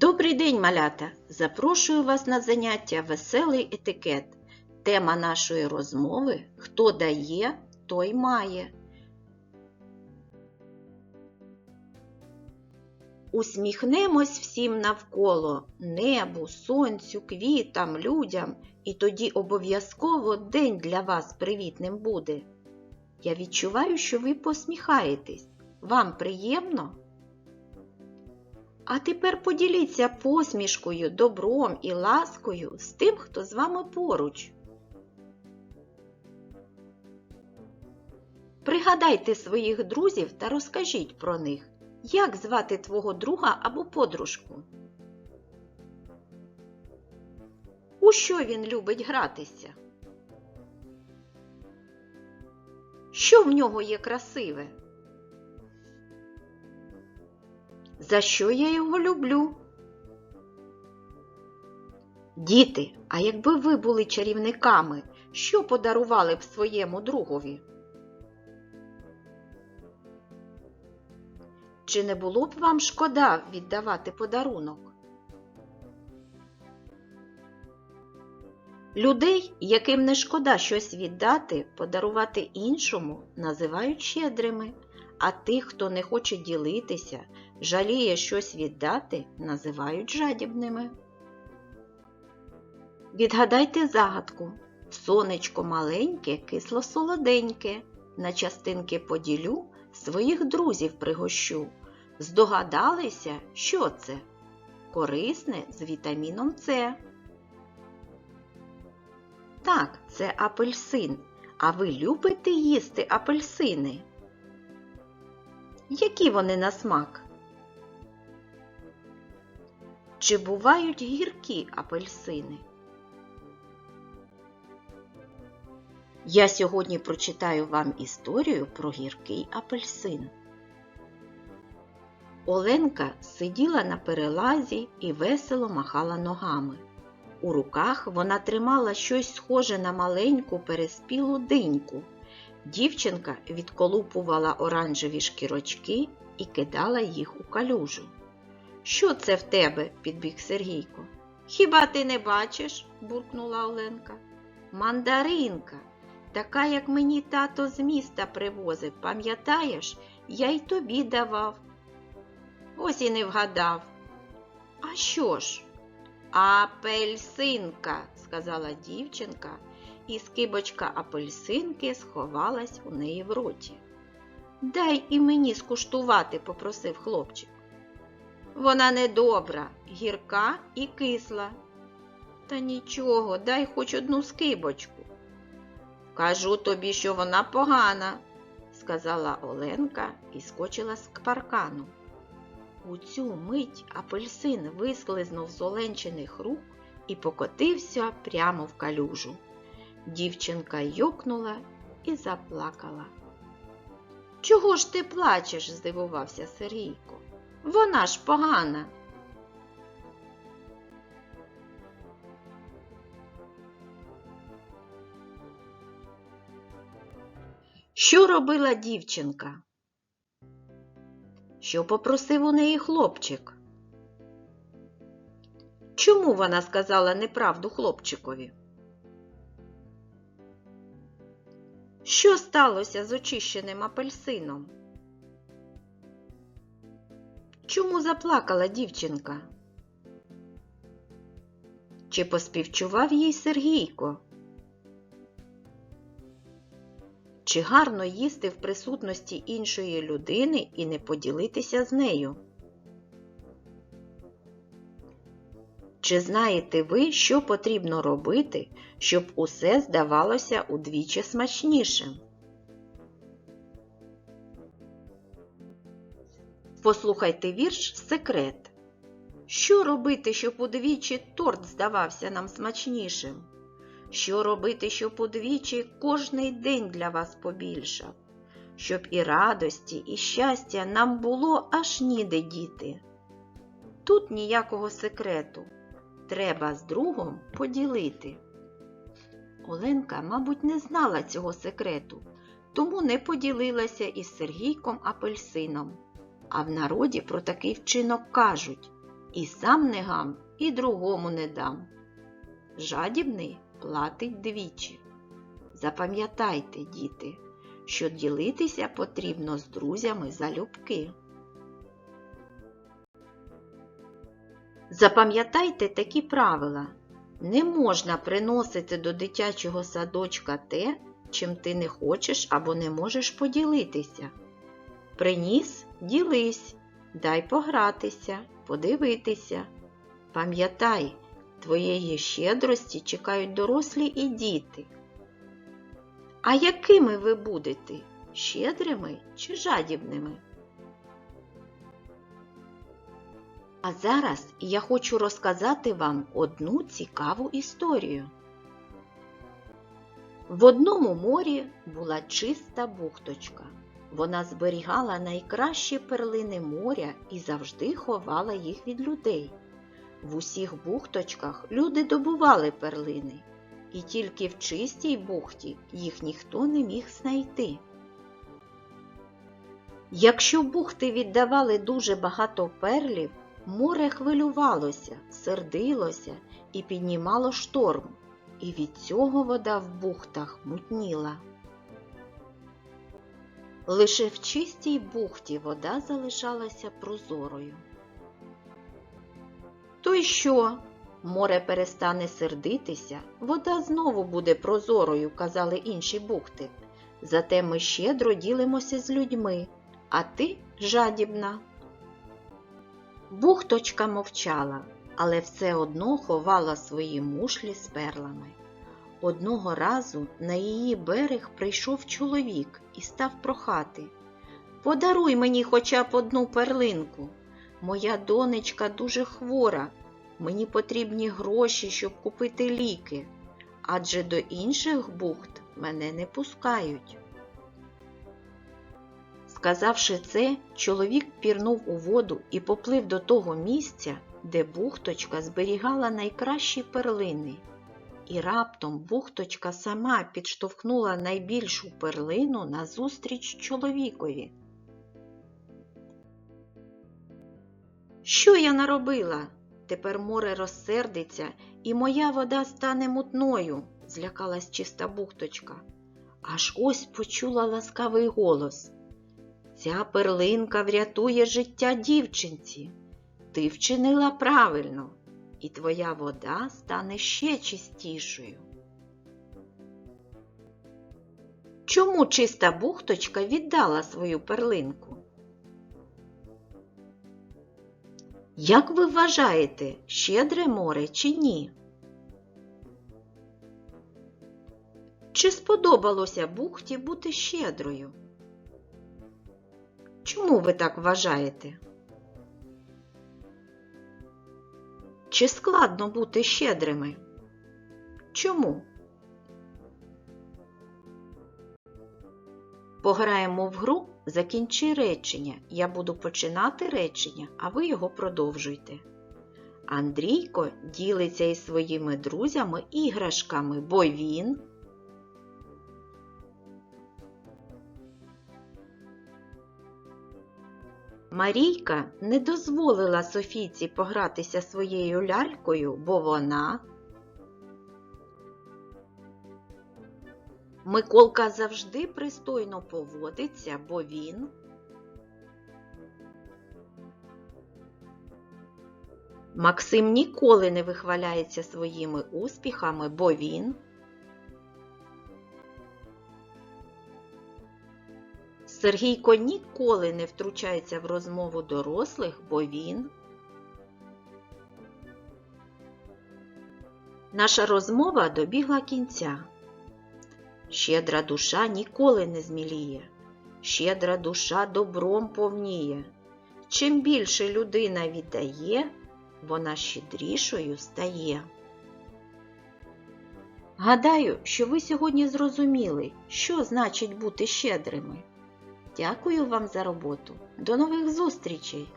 Добрий день, малята! Запрошую вас на заняття Веселий етикет. Тема нашої розмови Хто дає, той має. Усміхнемось всім навколо небу, сонцю, квітам, людям, і тоді обов'язково день для вас привітним буде. Я відчуваю, що ви посміхаєтесь. Вам приємно? А тепер поділіться посмішкою, добром і ласкою з тим, хто з вами поруч. Пригадайте своїх друзів та розкажіть про них, як звати твого друга або подружку. У що він любить гратися? Що в нього є красиве? За що я його люблю? Діти, а якби ви були чарівниками, що подарували б своєму другові? Чи не було б вам шкода віддавати подарунок? Людей, яким не шкода щось віддати, подарувати іншому, називають щедрими, а тих, хто не хоче ділитися, жаліє щось віддати, називають жадібними. Відгадайте загадку. Сонечко маленьке, кисло солоденьке, на частинки поділю, своїх друзів пригощу. Здогадалися, що це? Корисне з вітаміном С. Так, це апельсин. А ви любите їсти апельсини? Які вони на смак? Чи бувають гіркі апельсини? Я сьогодні прочитаю вам історію про гіркий апельсин. Оленка сиділа на перелазі і весело махала ногами. У руках вона тримала щось схоже на маленьку переспілу диньку. Дівчинка відколупувала оранжеві шкірочки і кидала їх у калюжу. Що це в тебе? підбіг Сергійко. Хіба ти не бачиш? буркнула Оленка. Мандаринка, така, як мені тато з міста привозив, пам'ятаєш, я й тобі давав. Ось і не вгадав. А що ж? Апельсинка, сказала дівчинка, і скибочка апельсинки сховалась у неї в роті. Дай і мені скуштувати, попросив хлопчик. Вона недобра, гірка і кисла. Та нічого, дай хоч одну скибочку. Кажу тобі, що вона погана, сказала Оленка і скочила з паркану. У цю мить апельсин вислизнув з оленчиних рук і покотився прямо в калюжу. Дівчинка йокнула і заплакала. Чого ж ти плачеш? здивувався Сергійко. Вона ж погана. Що робила дівчинка? Що попросив у неї хлопчик? Чому вона сказала неправду хлопчикові? Що сталося з очищеним апельсином? Чому заплакала дівчинка? Чи поспівчував їй Сергійко? Чи гарно їсти в присутності іншої людини і не поділитися з нею? Чи знаєте ви, що потрібно робити, щоб усе здавалося удвічі смачнішим? Послухайте вірш Секрет. Що робити, щоб удвічі торт здавався нам смачнішим? Що робити, щоб удвічі кожний день для вас побільшав? Щоб і радості, і щастя нам було аж ніде діти. Тут ніякого секрету. Треба з другом поділити. Оленка, мабуть, не знала цього секрету, тому не поділилася із Сергійком апельсином. А в народі про такий вчинок кажуть І сам не гам, і другому не дам. Жадібний платить двічі. Запам'ятайте, діти, що ділитися потрібно з друзями залюбки. Запам'ятайте такі правила. Не можна приносити до дитячого садочка те, чим ти не хочеш або не можеш поділитися. Приніс ділись, дай погратися, подивитися. Пам'ятай, твоєї щедрості чекають дорослі і діти. А якими ви будете? Щедрими чи жадібними? А зараз я хочу розказати вам одну цікаву історію. В одному морі була чиста бухточка. Вона зберігала найкращі перлини моря і завжди ховала їх від людей. В усіх бухточках люди добували перлини, і тільки в чистій бухті їх ніхто не міг знайти. Якщо бухти віддавали дуже багато перлів, море хвилювалося, сердилося і піднімало шторм, і від цього вода в бухтах мутніла. Лише в чистій бухті вода залишалася прозорою. То й що? Море перестане сердитися, вода знову буде прозорою, казали інші бухти. Зате ми щедро ділимося з людьми, а ти жадібна. Бухточка мовчала, але все одно ховала свої мушлі з перлами. Одного разу на її берег прийшов чоловік і став прохати. Подаруй мені хоча б одну перлинку. Моя донечка дуже хвора. Мені потрібні гроші, щоб купити ліки, адже до інших бухт мене не пускають. Сказавши це, чоловік пірнув у воду і поплив до того місця, де бухточка зберігала найкращі перлини. І раптом бухточка сама підштовхнула найбільшу перлину назустріч чоловікові. Що я наробила? Тепер море розсердиться, і моя вода стане мутною, злякалась чиста бухточка. Аж ось почула ласкавий голос. Ця перлинка врятує життя дівчинці. Ти вчинила правильно, і твоя вода стане ще чистішою. Чому чиста бухточка віддала свою перлинку? Як ви вважаєте, щедре море чи ні? Чи сподобалося бухті бути щедрою? Чому ви так вважаєте? Чи складно бути щедрими? Чому? Пограємо в гру Закінчи речення. Я буду починати речення, а ви його продовжуйте. Андрійко ділиться із своїми друзями іграшками, бо він. Марійка не дозволила Софійці погратися своєю лялькою, бо вона. Миколка завжди пристойно поводиться, бо він. Максим ніколи не вихваляється своїми успіхами, бо він. Сергійко ніколи не втручається в розмову дорослих, бо він. Наша розмова добігла кінця. Щедра душа ніколи не зміліє, щедра душа добром повніє. Чим більше людина віддає, вона щедрішою стає. Гадаю, що ви сьогодні зрозуміли, що значить бути щедрими. Дякую вам за роботу. До нових зустрічей!